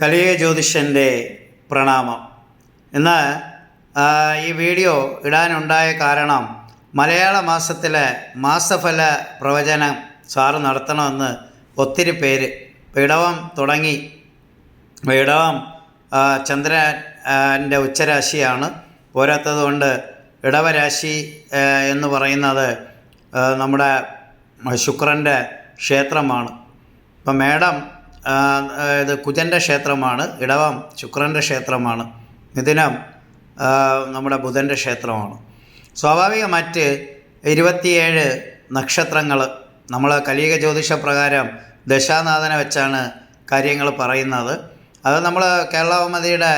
കലിയ ജ്യോതിഷന്റെ പ്രണാമം. ഇന്ന് ഈ വീഡിയോ ഇടാനുണ്ടായ കാരണം മലയാള മാസത്തിലെ മാസഫല പ്രവചനം സാറ് നടത്തണമെന്ന് ഒത്തിരി പേര് ഇടവം തുടങ്ങി. ഇടവം ചന്ദ്രന്റെ ഉച്ചരാശിയാണ്. പോരാത്തതുകൊണ്ട് ഇടവരാശി എന്ന് പറയുന്നത് നമ്മുടെ ശുക്രന്റെ ക്ഷേത്രമാണ്. ഇപ്പം ആ, ഇത് കുജന്റെ ക്ഷേത്രമാണ് ഇടവം ശുക്രന്റെ ക്ഷേത്രമാണ് മിഥുനം നമ്മുടെ ബുധന്റെ ക്ഷേത്രമാണ്. സ്വാഭാവികമായിട്ട് ഇരുപത്തിയേഴ് നക്ഷത്രങ്ങൾ നമ്മൾ കലിയുക ജ്യോതിഷ പ്രകാരം ദശാനാഥനെ വെച്ചാണ് കാര്യങ്ങൾ പറയുന്നത്. അത് നമ്മൾ കേരള കൗമുദിയുടെ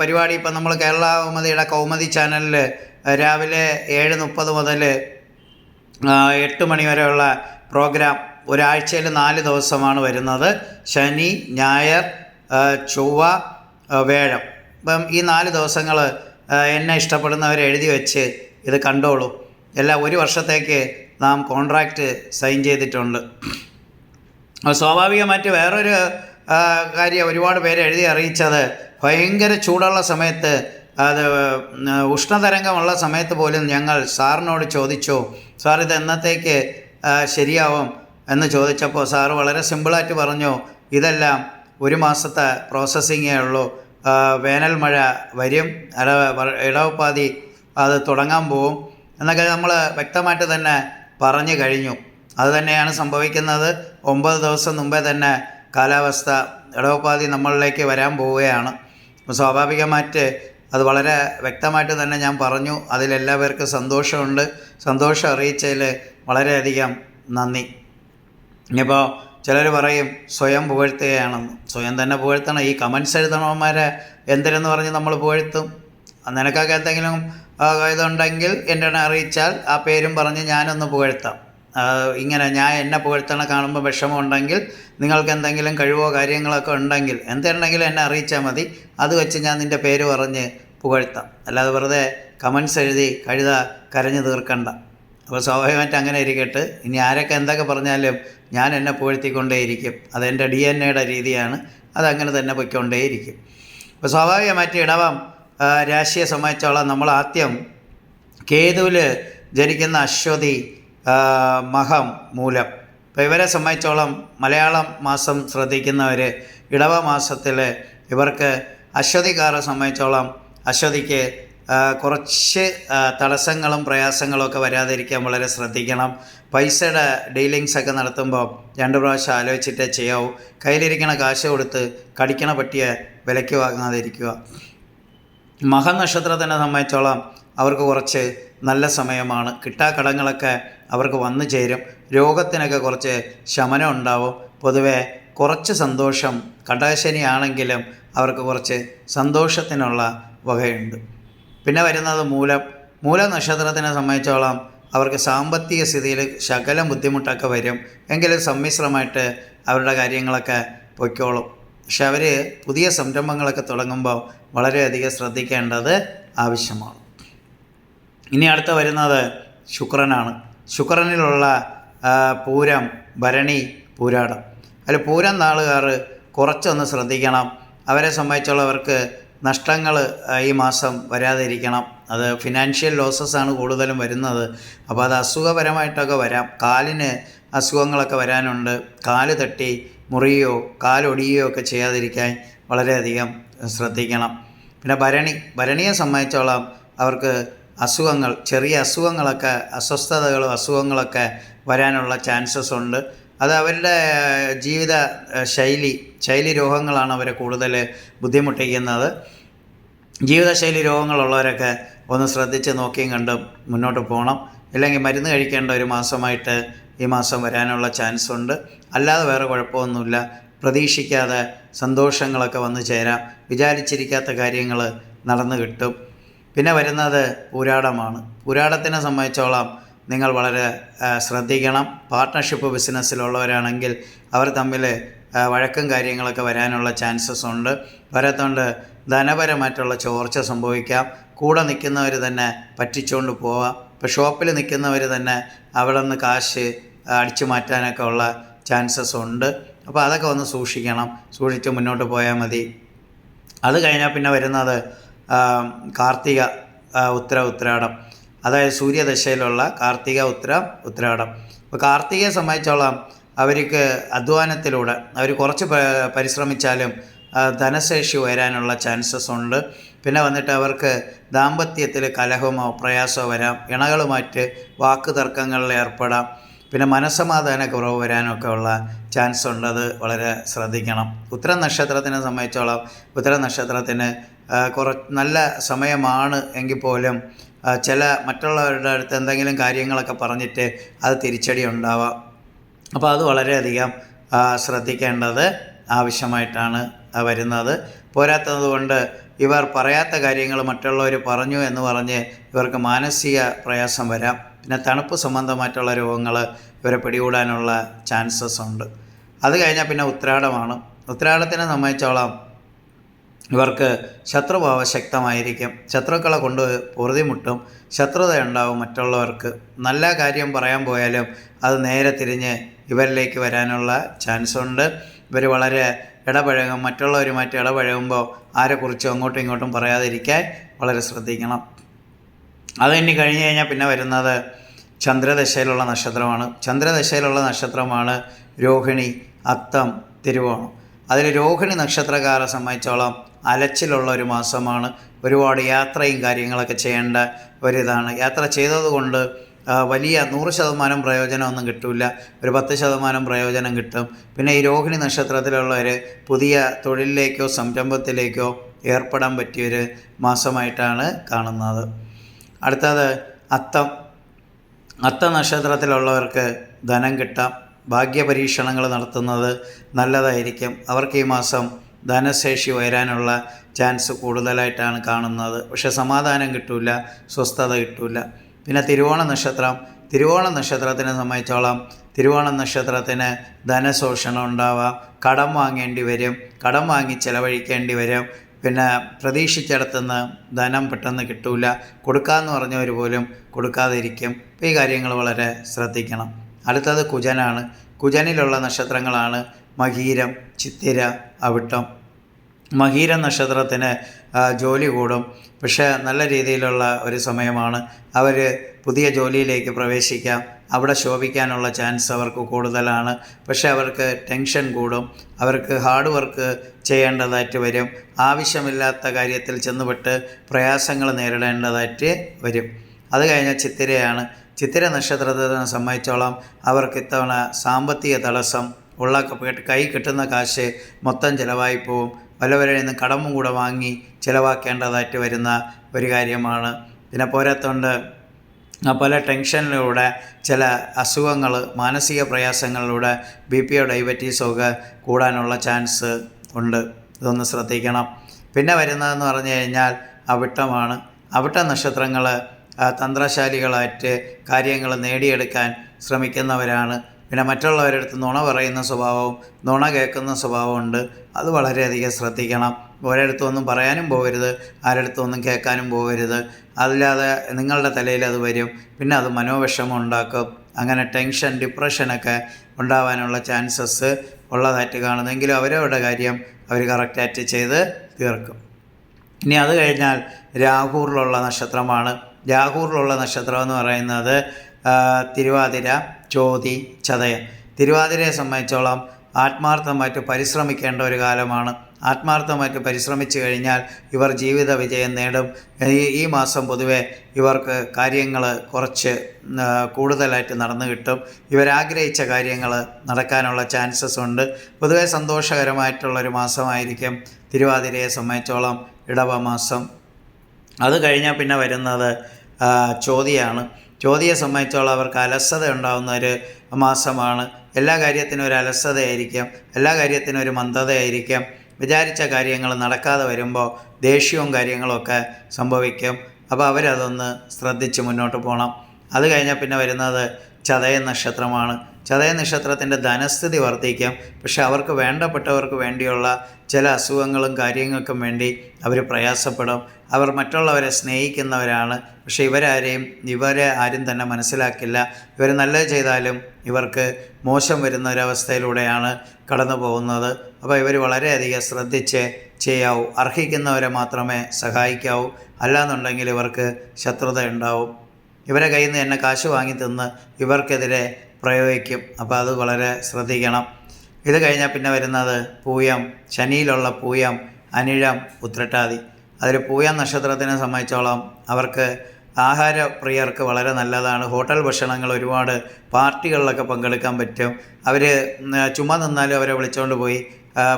പരിപാടി ഇപ്പം നമ്മൾ കേരള കൗമുദിയുടെ കൗമുദി ചാനലിൽ രാവിലെ ഏഴ് മുപ്പത് മുതൽ എട്ട് മണി വരെയുള്ള പ്രോഗ്രാം ഒരാഴ്ചയിൽ നാല് ദിവസമാണ് വരുന്നത്. ശനി ഞായർ ചൊവ്വ വേഴം ഇപ്പം ഈ നാല് ദിവസങ്ങൾ എന്നെ ഇഷ്ടപ്പെടുന്നവർ എഴുതി വെച്ച് ഇത് കണ്ടോളൂ. എല്ലാം ഒരു വർഷത്തേക്ക് നാം കോൺട്രാക്റ്റ് സൈൻ ചെയ്തിട്ടുണ്ട്. സ്വാഭാവികമായിട്ട് വേറൊരു കാര്യം ഒരുപാട് പേര് എഴുതി അറിയിച്ചത് ഭയങ്കര ചൂടുള്ള സമയത്ത് അത് ഉഷ്ണതരംഗമുള്ള സമയത്ത് പോലും ഞങ്ങൾ സാറിനോട് ചോദിച്ചു സാർ ഇത് എന്നത്തേക്ക് ശരിയാവും? എന്ന് ചോദിച്ചപ്പോൾ സാറ് വളരെ സിമ്പിളായിട്ട് പറഞ്ഞു ഇതെല്ലാം ഒരു മാസത്തെ പ്രോസസ്സിങ്ങേ ഉള്ളൂ. വേനൽ മഴ വരും ഇട ഇടവപ്പാതി അത് തുടങ്ങാൻ പോവും. എന്നൊക്കെ നമ്മൾ വ്യക്തമായിട്ട് തന്നെ പറഞ്ഞു കഴിഞ്ഞു. അത് തന്നെയാണ് സംഭവിക്കുന്നത്. ഒമ്പത് ദിവസം മുമ്പേ തന്നെ കാലാവസ്ഥ ഇടവപ്പാതി നമ്മളിലേക്ക് വരാൻ പോവുകയാണ്. സ്വാഭാവികമായിട്ട് അത് വളരെ വ്യക്തമായിട്ട് തന്നെ ഞാൻ പറഞ്ഞു. അതിലെല്ലാവർക്കും സന്തോഷമുണ്ട്. സന്തോഷം അറിയിച്ചതിൽ വളരെയധികം നന്ദി. ഇനിയിപ്പോൾ ചിലർ പറയും സ്വയം പുകഴ്ത്തുകയാണെന്ന്. സ്വയം തന്നെ പുകഴ്ത്തണം. ഈ കമൻസ് എഴുതണവന്മാരെ എന്തിനെന്ന് പറഞ്ഞ് നമ്മൾ പുകഴ്ത്തും? നിനക്കൊക്കെ എന്തെങ്കിലും ഇതുണ്ടെങ്കിൽ എന്റെ അറിയിച്ചാൽ ആ പേരും പറഞ്ഞ് ഞാനൊന്ന് പുകഴ്ത്താം. ഇങ്ങനെ ഞാൻ എന്നെ പുകഴ്ത്തണ കാണുമ്പോൾ വിഷമമുണ്ടെങ്കിൽ നിങ്ങൾക്ക് എന്തെങ്കിലും കഴിവോ കാര്യങ്ങളൊക്കെ ഉണ്ടെങ്കിൽ എന്തുണ്ടെങ്കിലും എന്നെ അറിയിച്ചാൽ മതി. അത് വെച്ച് ഞാൻ നിന്റെ പേര് പറഞ്ഞ് പുകഴ്ത്താം. അല്ലാതെ വെറുതെ കമൻസ് എഴുതി കഴുത കരഞ്ഞു തീർക്കണ്ട. അപ്പോൾ സ്വാഭാവികമായിട്ട് അങ്ങനെ ഇരിക്കട്ടെ. ഇനി ആരൊക്കെ എന്തൊക്കെ പറഞ്ഞാലും ഞാൻ എന്നെ പുകഴ്ത്തിക്കൊണ്ടേയിരിക്കും. അതെന്റെ ഡി എൻ എയുടെ രീതിയാണ് അതങ്ങനെ തന്നെ പൊയ്ക്കൊണ്ടേയിരിക്കും. അപ്പോൾ സ്വാഭാവികമായിട്ട് ഇടവം രാശിയെ സംബന്ധിച്ചോളം നമ്മൾ ആദ്യം കേതുവിൽ ജനിക്കുന്ന അശ്വതി മഹം മൂലം. അപ്പോൾ ഇവരെ സംബന്ധിച്ചോളം മലയാളം മാസം ശ്രദ്ധിക്കുന്നവർ ഇടവ മാസത്തിൽ ഇവർക്ക് അശ്വതിക്കാരെ സംബന്ധിച്ചോളം അശ്വതിക്ക് കുറച്ച് തടസ്സങ്ങളും പ്രയാസങ്ങളും ഒക്കെ വരാതിരിക്കാൻ വളരെ ശ്രദ്ധിക്കണം. പൈസയുടെ ഡീലിങ്സ് ഒക്കെ നടത്തുമ്പോൾ രണ്ട് പ്രാവശ്യം ആലോചിച്ചിട്ടേ ചെയ്യാവൂ. കയ്യിലിരിക്കണ കാശ് കൊടുത്ത് കടിക്കണ പട്ടിയെ വിലയ്ക്ക് വാങ്ങാതിരിക്കുക. മഹനക്ഷത്രത്തിനെ സംബന്ധിച്ചോളം അവർക്ക് കുറച്ച് നല്ല സമയമാണ്. കിട്ടാ കിട്ടാക്കടങ്ങളൊക്കെ അവർക്ക് വന്നു ചേരും. രോഗത്തിനൊക്കെ കുറച്ച് ശമനം ഉണ്ടാവും. പൊതുവെ കുറച്ച് സന്തോഷം കടാശനിയാണെങ്കിലും അവർക്ക് കുറച്ച് സന്തോഷത്തിനുള്ള വകയുണ്ട്. പിന്നെ വരുന്നത് മൂലം മൂല നക്ഷത്രത്തിനെ സംബന്ധിച്ചോളം അവർക്ക് സാമ്പത്തിക സ്ഥിതിയിൽ ശകലം ബുദ്ധിമുട്ടൊക്കെ വരും. എങ്കിലും സമ്മിശ്രമായിട്ട് അവരുടെ കാര്യങ്ങളൊക്കെ പൊയ്ക്കോളും. പക്ഷെ അവർ പുതിയ സംരംഭങ്ങളൊക്കെ തുടങ്ങുമ്പോൾ വളരെയധികം ശ്രദ്ധിക്കേണ്ടത് ആവശ്യമാണ്. ഇനി അടുത്ത വരുന്നത് ശുക്രനാണ്. ശുക്രനിലുള്ള പൂരം ഭരണി പൂരാടം. അതിൽ പൂരം നാളുകാർ കുറച്ചൊന്ന് ശ്രദ്ധിക്കണം. അവരെ സംബന്ധിച്ചുള്ളവർക്ക് നഷ്ടങ്ങൾ ഈ മാസം വരാതിരിക്കണം. അത് ഫിനാൻഷ്യൽ ലോസസ് ആണ് കൂടുതലും വരുന്നത്. അപ്പോൾ അത് അസുഖപരമായിട്ടൊക്കെ വരാം. കാലിന് അസുഖങ്ങളൊക്കെ വരാനുണ്ട്. കാൽ തട്ടി മുറിയോ കാലൊടിയോ ഒക്കെ ചെയ്യാതിരിക്കാൻ വളരെയധികം ശ്രദ്ധിക്കണം. പിന്നെ ഭരണി ഭരണിയെ സംബന്ധിച്ചോളം അവർക്ക് അസുഖങ്ങൾ ചെറിയ അസുഖങ്ങളൊക്കെ അസ്വസ്ഥതകളും അസുഖങ്ങളൊക്കെ വരാനുള്ള ചാൻസസ് ഉണ്ട്. അത് അവരുടെ ജീവിത ശൈലി ശൈലി രോഗങ്ങളാണ് അവരെ കൂടുതൽ ബുദ്ധിമുട്ടിക്കുന്നത്. ജീവിതശൈലി രോഗങ്ങളുള്ളവരൊക്കെ ഒന്ന് ശ്രദ്ധിച്ച് നോക്കിയും കണ്ടും മുന്നോട്ട് പോകണം. ഇല്ലെങ്കിൽ മരുന്ന് കഴിക്കേണ്ട ഒരു മാസമായിട്ട് ഈ മാസം വരാനുള്ള ചാൻസ് ഉണ്ട്. അല്ലാതെ വേറെ കുഴപ്പമൊന്നുമില്ല. പ്രതീക്ഷിക്കാതെ സന്തോഷങ്ങളൊക്കെ വന്നു ചേരാം. വിചാരിച്ചിരിക്കാത്ത കാര്യങ്ങൾ നടന്നു കിട്ടും. പിന്നെ വരുന്നത് പുരാടമാണ്. പുരാടത്തിനെ സംബന്ധിച്ചോളം നിങ്ങൾ വളരെ ശ്രദ്ധിക്കണം. പാർട്ട്ണർഷിപ്പ് ബിസിനസ്സിലുള്ളവരാണെങ്കിൽ അവർ തമ്മിൽ വഴക്കും കാര്യങ്ങളൊക്കെ വരാനുള്ള ചാൻസസ് ഉണ്ട്. വരത്തുകൊണ്ട് ധനപരമായിട്ടുള്ള ചോർച്ച സംഭവിക്കാം. കൂടെ നിൽക്കുന്നവർ തന്നെ പറ്റിച്ചുകൊണ്ട് പോവാം. ഇപ്പോൾ ഷോപ്പിൽ നിൽക്കുന്നവർ തന്നെ അവിടെ നിന്ന് കാശ് അടിച്ചു മാറ്റാനൊക്കെ ഉള്ള ചാൻസസ് ഉണ്ട്. അപ്പോൾ അതൊക്കെ ഒന്ന് സൂക്ഷിക്കണം. സൂക്ഷിച്ച് മുന്നോട്ട് പോയാൽ മതി. അത് കഴിഞ്ഞാൽ പിന്നെ വരുന്നത് കാർത്തിക ഉത്തര ഉത്രാടം. അതായത് സൂര്യദശയിലുള്ള കാർത്തിക ഉത്തര ഉത്തരാടം അപ്പോൾ കാർത്തികയെ സംബന്ധിച്ചോളം അവർക്ക് അധ്വാനത്തിലൂടെ അവർ കുറച്ച് പരിശ്രമിച്ചാലും ധനശേഷി വരാനുള്ള ചാൻസസ് ഉണ്ട്. പിന്നെ വന്നിട്ട് അവർക്ക് ദാമ്പത്യത്തിൽ കലഹമോ പ്രയാസമോ വരാം. ഇണകളുമായിട്ട് വാക്ക് തർക്കങ്ങളിൽ ഏർപ്പെടാം. പിന്നെ മനസ്സമാധാന കുറവ് വരാനൊക്കെ ഉള്ള ചാൻസ് ഉണ്ട്. അത് വളരെ ശ്രദ്ധിക്കണം. ഉത്തര നക്ഷത്രത്തിനെ സംബന്ധിച്ചോളം ഉത്തര നക്ഷത്രത്തിന് കുറ നല്ല സമയമാണ് എങ്കിൽ പോലും ചില മറ്റുള്ളവരുടെ അടുത്ത് എന്തെങ്കിലും കാര്യങ്ങളൊക്കെ പറഞ്ഞിട്ട് അത് തിരിച്ചടി ഉണ്ടാവാം. അപ്പോൾ അത് വളരെയധികം ശ്രദ്ധിക്കേണ്ടത് ആവശ്യമായിട്ടാണ് വരുന്നത്. പോരാത്തത് കൊണ്ട് ഇവർ പറയാത്ത കാര്യങ്ങൾ മറ്റുള്ളവർ പറഞ്ഞു എന്ന് പറഞ്ഞ് ഇവർക്ക് മാനസിക പ്രയാസം വരാം. പിന്നെ തണുപ്പ് സംബന്ധമായിട്ടുള്ള രോഗങ്ങൾ ഇവരെ പിടികൂടാനുള്ള ചാൻസസ് ഉണ്ട്. അത് കഴിഞ്ഞാൽ പിന്നെ ഉത്രാടമാണ്. ഉത്രാടത്തിനെ സംബന്ധിച്ചോളം ഇവർക്ക് ശത്രുഭാവ ശക്തമായിരിക്കും. ശത്രുക്കളെ കൊണ്ട് പൊറുതിമുട്ടും ശത്രുതയുണ്ടാവും മറ്റുള്ളവർക്ക്. നല്ല കാര്യം പറയാൻ പോയാലും അത് നേരെ തിരിഞ്ഞ് ഇവരിലേക്ക് വരാനുള്ള ചാൻസ് ഉണ്ട് ഇവർ വളരെ ഇടപഴകും മറ്റുള്ളവരുമായിട്ട് ഇടപഴകുമ്പോൾ ആരെക്കുറിച്ചും അങ്ങോട്ടും ഇങ്ങോട്ടും പറയാതിരിക്കാൻ വളരെ ശ്രദ്ധിക്കണം. അത് ഇനി കഴിഞ്ഞ് കഴിഞ്ഞാൽ പിന്നെ വരുന്നത് ചന്ദ്രദശയിലുള്ള നക്ഷത്രമാണ്. ചന്ദ്രദശയിലുള്ള നക്ഷത്രമാണ് രോഹിണി അത്തം തിരുവോണം. അതിൽ രോഹിണി നക്ഷത്രക്കാരെ സംബന്ധിച്ചോളം അലച്ചിലുള്ള ഒരു മാസമാണ്. ഒരുപാട് യാത്രയും കാര്യങ്ങളൊക്കെ ചെയ്യേണ്ട ഒരിതാണ്. യാത്ര ചെയ്തതുകൊണ്ട് വലിയ നൂറ് ശതമാനം പ്രയോജനമൊന്നും കിട്ടില്ല ഒരു പത്ത് ശതമാനം പ്രയോജനം കിട്ടും. പിന്നെ ഈ രോഹിണി നക്ഷത്രത്തിലുള്ളവർ പുതിയ തൊഴിലിലേക്കോ സംരംഭത്തിലേക്കോ ഏർപ്പെടാൻ പറ്റിയൊരു മാസമായിട്ടാണ് കാണുന്നത്. അടുത്തത് അത്തം. അത്ത നക്ഷത്രത്തിലുള്ളവർക്ക് ധനം കിട്ടാം. ഭാഗ്യപരീക്ഷണങ്ങൾ നടത്തുന്നത് നല്ലതായിരിക്കും. അവർക്ക് ഈ മാസം ധനശേഷി വരാനുള്ള ചാൻസ് കൂടുതലായിട്ടാണ് കാണുന്നത്. പക്ഷേ സമാധാനം കിട്ടില്ല സ്വസ്ഥത കിട്ടില്ല പിന്നെ തിരുവോണ നക്ഷത്രം തിരുവോണ നക്ഷത്രത്തിനെ സംബന്ധിച്ചോളം തിരുവോണ നക്ഷത്രത്തിന് ധനശോഷണം ഉണ്ടാവാം. കടം വാങ്ങേണ്ടി വരും കടം വാങ്ങി ചിലവഴിക്കേണ്ടി വരും. പിന്നെ പ്രതീക്ഷിച്ചിടത്തുനിന്ന് ധനം പെട്ടെന്ന് കിട്ടൂല. കൊടുക്കാമെന്ന് പറഞ്ഞവർ പോലും കൊടുക്കാതിരിക്കും. ഈ കാര്യങ്ങൾ വളരെ ശ്രദ്ധിക്കണം. അടുത്തത് കുജനാണ്. കുജനിലുള്ള നക്ഷത്രങ്ങളാണ് മകീരം ചിത്തിര അവിട്ടം. മകീര നക്ഷത്രത്തിന് ജോലി കൂടും. പക്ഷേ നല്ല രീതിയിലുള്ള ഒരു സമയമാണ്. അവർ പുതിയ ജോലിയിലേക്ക് പ്രവേശിക്കാം. അവിടെ ശോഭിക്കാനുള്ള ചാൻസ് അവർക്ക് കൂടുതലാണ്. പക്ഷേ അവർക്ക് ടെൻഷൻ കൂടും. അവർക്ക് ഹാർഡ് വർക്ക് ചെയ്യേണ്ടതായിട്ട് വരും. ആവശ്യമില്ലാത്ത കാര്യത്തിൽ ചെന്നുപെട്ട് പ്രയാസങ്ങൾ നേരിടേണ്ടതായിട്ട് വരും. അത് കഴിഞ്ഞ ചിത്തിരയാണ്. ചിത്തിര നക്ഷത്രത്തിനെ സംബന്ധിച്ചോളം അവർക്ക് ഇത്തവണ സാമ്പത്തിക തടസ്സം ഉള്ള കൈ കിട്ടുന്ന കാശ് മൊത്തം ചിലവായി പോവും വല്ലവരിൽ നിന്ന് കടമും കൂടെ വാങ്ങി ചിലവാക്കേണ്ടതായിട്ട് വരുന്ന ഒരു കാര്യമാണ്. പിന്നെ പോരാത്തോണ്ട് പല ടെൻഷനിലൂടെ ചില അസുഖങ്ങൾ മാനസിക പ്രയാസങ്ങളിലൂടെ ബി പിയോ ഡയബറ്റീസോ ഒക്കെ കൂടാനുള്ള ചാൻസ് ഉണ്ട്. ഇതൊന്ന് ശ്രദ്ധിക്കണം. പിന്നെ വരുന്നതെന്ന് പറഞ്ഞു കഴിഞ്ഞാൽ അവിട്ടമാണ്. അവിട്ട നക്ഷത്രങ്ങൾ തന്ത്രശാലികളായിട്ട് കാര്യങ്ങൾ നേടിയെടുക്കാൻ ശ്രമിക്കുന്നവരാണ്. പിന്നെ മറ്റുള്ളവരുടെ അടുത്ത് നുണ പറയുന്ന സ്വഭാവവും നുണ കേൾക്കുന്ന സ്വഭാവമുണ്ട്. അത് വളരെയധികം ശ്രദ്ധിക്കണം. ഒരിടത്തൊന്നും പറയാനും പോകരുത്. ആരടുത്തൊന്നും കേൾക്കാനും പോകരുത്. അതില്ലാതെ നിങ്ങളുടെ തലയിൽ അത് വരും. പിന്നെ അത് മനോവിഷമം ഉണ്ടാക്കും. അങ്ങനെ ടെൻഷൻ ഡിപ്രഷനൊക്കെ ഉണ്ടാവാനുള്ള ചാൻസസ് ഉള്ളതായിട്ട് കാണുന്നെങ്കിലും അവരവരുടെ കാര്യം അവർ കറക്റ്റായിട്ട് ചെയ്ത് തീർക്കും. ഇനി അത് കഴിഞ്ഞാൽ രാഹൂറിലുള്ള നക്ഷത്രമാണ്. രാഹൂറിലുള്ള നക്ഷത്രം എന്ന് പറയുന്നത് തിരുവാതിര. ചോതി ചതയ. തിരുവാതിരയെ സംബന്ധിച്ചോളം ആത്മാർത്ഥമായിട്ട് പരിശ്രമിക്കേണ്ട ഒരു കാലമാണ്. ആത്മാർത്ഥമായിട്ട് പരിശ്രമിച്ചു കഴിഞ്ഞാൽ ഇവർ ജീവിത വിജയം നേടും. ഈ മാസം പൊതുവെ ഇവർക്ക് കാര്യങ്ങൾ കുറച്ച് കൂടുതലായിട്ട് നടന്നു കിട്ടും. ഇവരാഗ്രഹിച്ച കാര്യങ്ങൾ നടക്കാനുള്ള ചാൻസസ് ഉണ്ട്. പൊതുവെ സന്തോഷകരമായിട്ടുള്ളൊരു മാസമായിരിക്കും തിരുവാതിരയെ സംബന്ധിച്ചോളം ഇടവ മാസം. അത് കഴിഞ്ഞാൽ പിന്നെ വരുന്നത് ചോതിയാണ് ചോതിയെ സംബന്ധിച്ചോളം അവർക്ക് അലസത ഉണ്ടാകുന്ന ഒരു മാസമാണ്. എല്ലാ കാര്യത്തിനും ഒരു അലസതയായിരിക്കാം. എല്ലാ കാര്യത്തിനും ഒരു മന്ദതയായിരിക്കാം. വിചാരിച്ച കാര്യങ്ങൾ നടക്കാതെ വരുമ്പോൾ ദേഷ്യവും കാര്യങ്ങളൊക്കെ സംഭവിക്കും. അപ്പോൾ അവരതൊന്ന് ശ്രദ്ധിച്ച് മുന്നോട്ട് പോകണം. അത് കഴിഞ്ഞാൽ പിന്നെ വരുന്നത് ചതയ നക്ഷത്രമാണ്. ചതയ നക്ഷത്രത്തിന്റെ ധനസ്ഥിതി വർദ്ധിക്കാം. പക്ഷെ അവർക്ക് വേണ്ടപ്പെട്ടവർക്ക് വേണ്ടിയുള്ള ചില അസുഖങ്ങളും കാര്യങ്ങൾക്കും വേണ്ടി അവർ പ്രയാസപ്പെടും. അവർ മറ്റുള്ളവരെ സ്നേഹിക്കുന്നവരാണ്. പക്ഷേ ഇവരാരെയും ഇവരെ ആരും തന്നെ മനസ്സിലാക്കില്ല. ഇവർ നല്ലത് ചെയ്താലും ഇവർക്ക് മോശം വരുന്ന ഒരവസ്ഥയിലൂടെയാണ് കടന്നു പോകുന്നത്. അപ്പോൾ ഇവർ വളരെയധികം ശ്രദ്ധിച്ച് ചെയ്യാവൂ. അർഹിക്കുന്നവരെ മാത്രമേ സഹായിക്കാവൂ. അല്ലാന്നുണ്ടെങ്കിൽ ഇവർക്ക് ശത്രുത ഉണ്ടാവും. ഇവരെ കയ്യിൽ നിന്ന് എന്നെ കാശ് വാങ്ങി തിന്ന് ഇവർക്കെതിരെ പ്രയോഗിക്കും. അപ്പോൾ അത് വളരെ ശ്രദ്ധിക്കണം. ഇത് കഴിഞ്ഞാൽ പിന്നെ വരുന്നത് പൂയം ശനിയിലുള്ള പൂയം അനിഴം ഉത്രട്ടാതി. അതിൽ പൂയം നക്ഷത്രത്തിനെ സംബന്ധിച്ചോളം അവർക്ക് ആഹാരപ്രിയർക്ക് വളരെ നല്ലതാണ്. ഹോട്ടൽ ഭക്ഷണങ്ങൾ ഒരുപാട് പാർട്ടികളിലൊക്കെ പങ്കെടുക്കാൻ പറ്റും. അവർ ചുമ നിന്നാലും അവരെ വിളിച്ചുകൊണ്ട് പോയി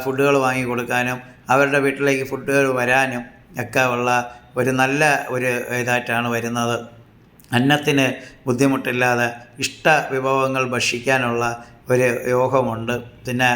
ഫുഡുകൾ വാങ്ങി കൊടുക്കാനും അവരുടെ വീട്ടിലേക്ക് ഫുഡുകൾ വരാനും ഒക്കെ ഉള്ള ഒരു നല്ല ഒരു ഇതായിട്ടാണ് വരുന്നത്. അന്നത്തിന് ബുദ്ധിമുട്ടില്ലാതെ ഇഷ്ട വിഭവങ്ങൾ ഭക്ഷിക്കാനുള്ള ഒരു യോഗമുണ്ട്. പിന്നെ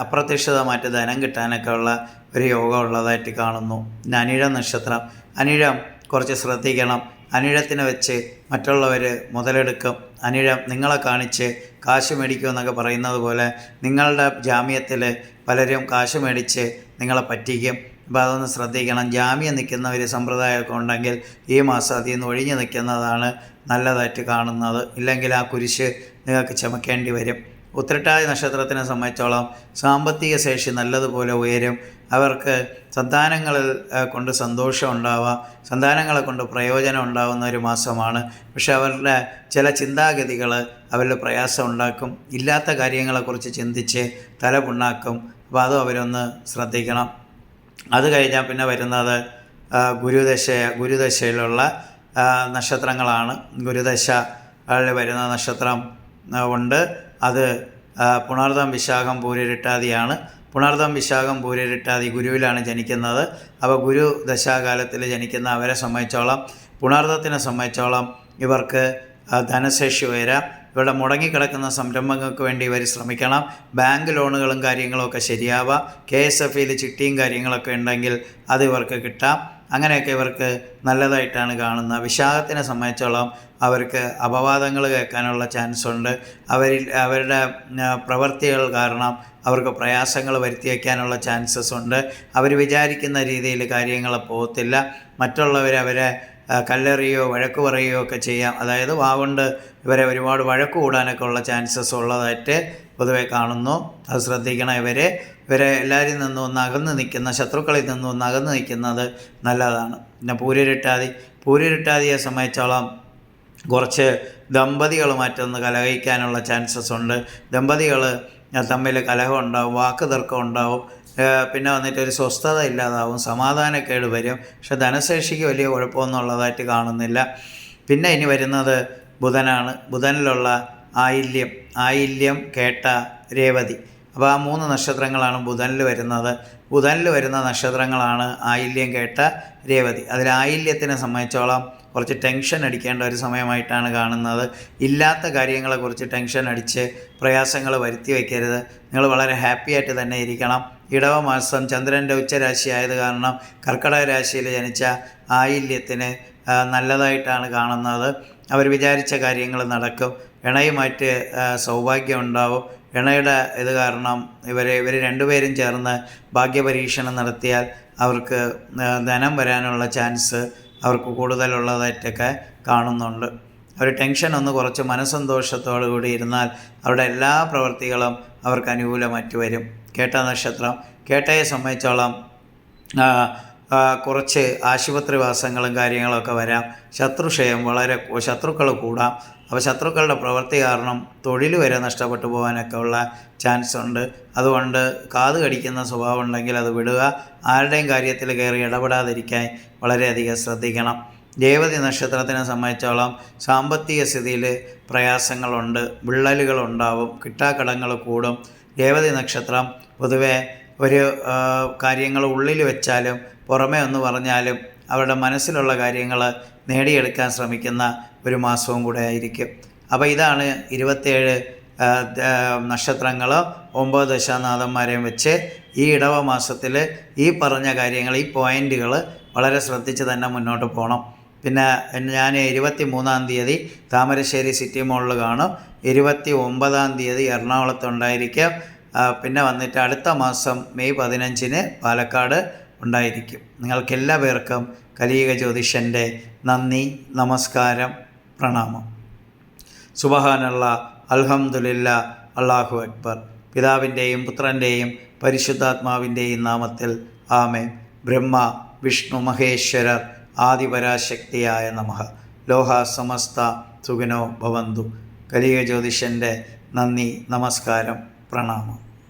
അപ്രത്യക്ഷിതമായിട്ട് ധനം കിട്ടാനൊക്കെ ഉള്ള ഒരു യോഗം ഉള്ളതായിട്ട് കാണുന്നു. പിന്നെ അനിഴ നക്ഷത്രം. അനിഴം കുറച്ച് ശ്രദ്ധിക്കണം. അനിഴത്തിനെ വെച്ച് മറ്റുള്ളവർ മുതലെടുക്കും. അനിഴം നിങ്ങളെ കാണിച്ച് കാശ് മേടിക്കും എന്നൊക്കെ പറയുന്നത് പോലെ നിങ്ങളുടെ ജാമ്യത്തിൽ പലരും കാശ് മേടിച്ച് നിങ്ങളെ പറ്റിക്കും. അപ്പോൾ അതൊന്ന് ശ്രദ്ധിക്കണം. ജാമ്യം നിൽക്കുന്ന ഒരു സമ്പ്രദായമൊക്കെ ഉണ്ടെങ്കിൽ ഈ മാസം അതിൽ നിന്ന് ഒഴിഞ്ഞു നിൽക്കുന്നതാണ് നല്ലതായിട്ട് കാണുന്നത്. ഇല്ലെങ്കിൽ ആ കുരിശ് നിങ്ങൾക്ക് ചുമക്കേണ്ടി വരും. ഉത്രട്ടാതി നക്ഷത്രത്തിനെ സംബന്ധിച്ചോളം സാമ്പത്തിക ശേഷി നല്ലതുപോലെ ഉയരും. അവർക്ക് സന്താനങ്ങളിൽ കൊണ്ട് സന്തോഷം ഉണ്ടാവാം. സന്താനങ്ങളെ കൊണ്ട് പ്രയോജനം ഉണ്ടാകുന്ന ഒരു മാസമാണ്. പക്ഷെ അവരുടെ ചില ചിന്താഗതികൾ അവരിൽ പ്രയാസം ഉണ്ടാക്കും. ഇല്ലാത്ത കാര്യങ്ങളെക്കുറിച്ച് ചിന്തിച്ച് തല പുണ്ണാക്കും അപ്പോൾ അതും അവരൊന്ന് ശ്രദ്ധിക്കണം. അത് കഴിഞ്ഞാൽ പിന്നെ വരുന്നത് ഗുരുദശ ഗുരുദശയിലുള്ള നക്ഷത്രങ്ങളാണ്. ഗുരുദശ വരുന്ന നക്ഷത്രം ഉണ്ട്. അത് പുണർദം വിശാഖം പൂരിട്ടാതിയാണ് പുണർദം വിശാഖം പൂരിട്ടാതി ഗുരുവിലാണ് ജനിക്കുന്നത്. അപ്പോൾ ഗുരു ദശാകാലത്തിൽ ജനിക്കുന്ന അവരെ സംബന്ധിച്ചോളം പുണർദത്തിനെ സംബന്ധിച്ചോളം ഇവർക്ക് ധനശേഷി ഉയരാം. ഇവരുടെ മുടങ്ങിക്കിടക്കുന്ന സംരംഭങ്ങൾക്ക് വേണ്ടി ഇവർ ശ്രമിക്കണം. ബാങ്ക് ലോണുകളും കാര്യങ്ങളും ഒക്കെ ശരിയാവാം കെ എസ് എഫ് ഇയിൽ ചിട്ടിയും കാര്യങ്ങളൊക്കെ ഉണ്ടെങ്കിൽ അത് ഇവർക്ക് കിട്ടാം. അങ്ങനെയൊക്കെ ഇവർക്ക് നല്ലതായിട്ടാണ് കാണുന്നത്. വിശാഖത്തിനെ സംബന്ധിച്ചോളം അവർക്ക് അപവാദങ്ങൾ കേൾക്കാനുള്ള ചാൻസ് ഉണ്ട്. അവരിൽ അവരുടെ പ്രവൃത്തികൾ കാരണം അവർക്ക് പ്രയാസങ്ങൾ വരുത്തി വയ്ക്കാനുള്ള ചാൻസസ് ഉണ്ട്. അവർ വിചാരിക്കുന്ന രീതിയിൽ കാര്യങ്ങൾ പോകത്തില്ല. മറ്റുള്ളവർ അവരെ കല്ലെറിയോ വഴക്ക് പറയുകയോ ഒക്കെ ചെയ്യാം. അതായത് വാഗൊണ്ട് ഇവരെ ഒരുപാട് വഴക്ക് കൂടാനൊക്കെ ഉള്ള ചാൻസസ് ഉള്ളതായിട്ട് പൊതുവെ കാണുന്നു. അത് ശ്രദ്ധിക്കണം ഇവരെ. ഇവരെ എല്ലാവരിൽ നിന്നും ഒന്ന് അകന്ന് നിൽക്കുന്ന ശത്രുക്കളിൽ നിന്നും ഒന്ന് അകന്ന് നിൽക്കുന്നത് നല്ലതാണ്. പിന്നെ പൂരിരട്ടാതി. പൂരിരട്ടാതിയെ സംബന്ധിച്ചോളം കുറച്ച് ദമ്പതികളുമായിട്ടൊന്ന് കലഹിക്കാനുള്ള ചാൻസസ് ഉണ്ട്. ദമ്പതികൾ തമ്മിൽ കലഹം ഉണ്ടാവും വാക്ക് തർക്കം ഉണ്ടാവും. പിന്നെ വന്നിട്ട് ഒരു സ്വസ്ഥത ഇല്ലാതാവും സമാധാനക്കേട് വരും. പക്ഷെ ധനശേഷിക്ക് വലിയ കുഴപ്പമൊന്നുള്ളതായിട്ട് കാണുന്നില്ല. പിന്നെ ഇനി വരുന്നത് ബുധനാണ്. ബുധനിലുള്ള ആയില്യം ആയില്യം കേട്ട രേവതി. അപ്പോൾ ആ മൂന്ന് നക്ഷത്രങ്ങളാണ് ബുധനിൽ വരുന്നത്. ബുധനിൽ വരുന്ന നക്ഷത്രങ്ങളാണ് ആയില്യം കേട്ട രേവതി. അതിൽ ആയില്യത്തിനെ സംബന്ധിച്ചോളം കുറച്ച് ടെൻഷൻ അടിക്കേണ്ട ഒരു സമയമായിട്ടാണ് കാണുന്നത്. ഇല്ലാത്ത കാര്യങ്ങളെക്കുറിച്ച് ടെൻഷൻ അടിച്ച് പ്രയാസങ്ങൾ വരുത്തി വയ്ക്കരുത്. നിങ്ങൾ വളരെ ഹാപ്പി ആയിട്ട് തന്നെ ഇരിക്കണം. ഇടവ മാസം ചന്ദ്രന്റെ ഉച്ചരാശി ആയത് കാരണം കർക്കടക രാശിയിൽ ജനിച്ച ആയില്യത്തിന് നല്ലതായിട്ടാണ് കാണുന്നത്. അവർ വിചാരിച്ച കാര്യങ്ങൾ നടക്കും. ഇണയുമായിട്ട് സൗഭാഗ്യം ഉണ്ടാവും. ഇണയുടെ ഇത് കാരണം ഇവരെ ഇവർ രണ്ടുപേരും ചേർന്ന് ഭാഗ്യപരീക്ഷണം നടത്തിയാൽ അവർക്ക് ധനം വരാനുള്ള ചാൻസ് അവർക്ക് കൂടുതലുള്ളതായിട്ടൊക്കെ കാണുന്നുണ്ട്. അവർ ടെൻഷൻ ഒന്ന് കുറച്ച് മനസ്സന്തോഷത്തോടു കൂടി ഇരുന്നാൽ അവരുടെ എല്ലാ പ്രവൃത്തികളും അവർക്ക് അനുകൂലമായിട്ട് വരും. കേട്ട നക്ഷത്രം കേട്ടയെ സംബന്ധിച്ചോളം കുറച്ച് ആശുപത്രിവാസങ്ങളും കാര്യങ്ങളൊക്കെ വരാം. ശത്രുക്ഷയം വളരെ ശത്രുക്കൾ കൂടാം. അപ്പോൾ ശത്രുക്കളുടെ പ്രവൃത്തി കാരണം തൊഴിൽ വരെ നഷ്ടപ്പെട്ടു പോകാനൊക്കെ ഉള്ള ചാൻസ് ഉണ്ട്. അതുകൊണ്ട് കാത് കടിക്കുന്ന സ്വഭാവം ഉണ്ടെങ്കിൽ അത് വിടുക. ആരുടെയും കാര്യത്തിൽ കയറി ഇടപെടാതിരിക്കാൻ വളരെയധികം ശ്രദ്ധിക്കണം. രേവതി നക്ഷത്രത്തിനെ സംബന്ധിച്ചോളം സാമ്പത്തിക സ്ഥിതിയിൽ പ്രയാസങ്ങളുണ്ട് വിള്ളലുകളുണ്ടാവും കിട്ടാക്കടങ്ങൾ കൂടും. ദേവതി നക്ഷത്രം പൊതുവെ ഒരു കാര്യങ്ങൾ ഉള്ളിൽ വെച്ചാലും പുറമേ ഒന്ന് പറഞ്ഞാലും അവരുടെ മനസ്സിലുള്ള കാര്യങ്ങൾ നേടിയെടുക്കാൻ ശ്രമിക്കുന്ന ഒരു മാസവും കൂടെ ആയിരിക്കും. അപ്പോൾ ഇതാണ് ഇരുപത്തേഴ് നക്ഷത്രങ്ങൾ ഒമ്പത് ദശാനാഥന്മാരെയും വെച്ച് ഈ ഇടവ മാസത്തിൽ ഈ പറഞ്ഞ കാര്യങ്ങൾ ഈ പോയിന്റുകൾ വളരെ ശ്രദ്ധിച്ച് തന്നെ മുന്നോട്ട് പോകണം പിന്നെ ഞാൻ ഇരുപത്തി മൂന്നാം തീയതി താമരശ്ശേരി സിറ്റി മോളിൽ കാണും. ഇരുപത്തി ഒമ്പതാം തീയതി എറണാകുളത്തുണ്ടായിരിക്കും പിന്നെ വന്നിട്ട് അടുത്ത മാസം മെയ് പതിനഞ്ചിന് പാലക്കാട് ഉണ്ടായിരിക്കും. നിങ്ങൾക്കെല്ലാ പേർക്കും കലിയുക ജ്യോതിഷന്റെ നന്ദി നമസ്കാരം പ്രണാമം. സുബഹാനുള്ള അൽഹംദുലില്ല അള്ളാഹു അക്ബർ. പിതാവിന്റെയും പുത്രന്റെയും പരിശുദ്ധാത്മാവിന്റെയും നാമത്തിൽ ആമേൻ. ബ്രഹ്മ വിഷ്ണു മഹേശ്വരർ ആദിപരാശക്തിയായ നമഃ. ലോഹ സമസ്ത സുഖനോ ഭവന്തു. കലിയ ജ്യോതിഷന്റെ നന്ദി നമസ്കാരം പ്രണാമം.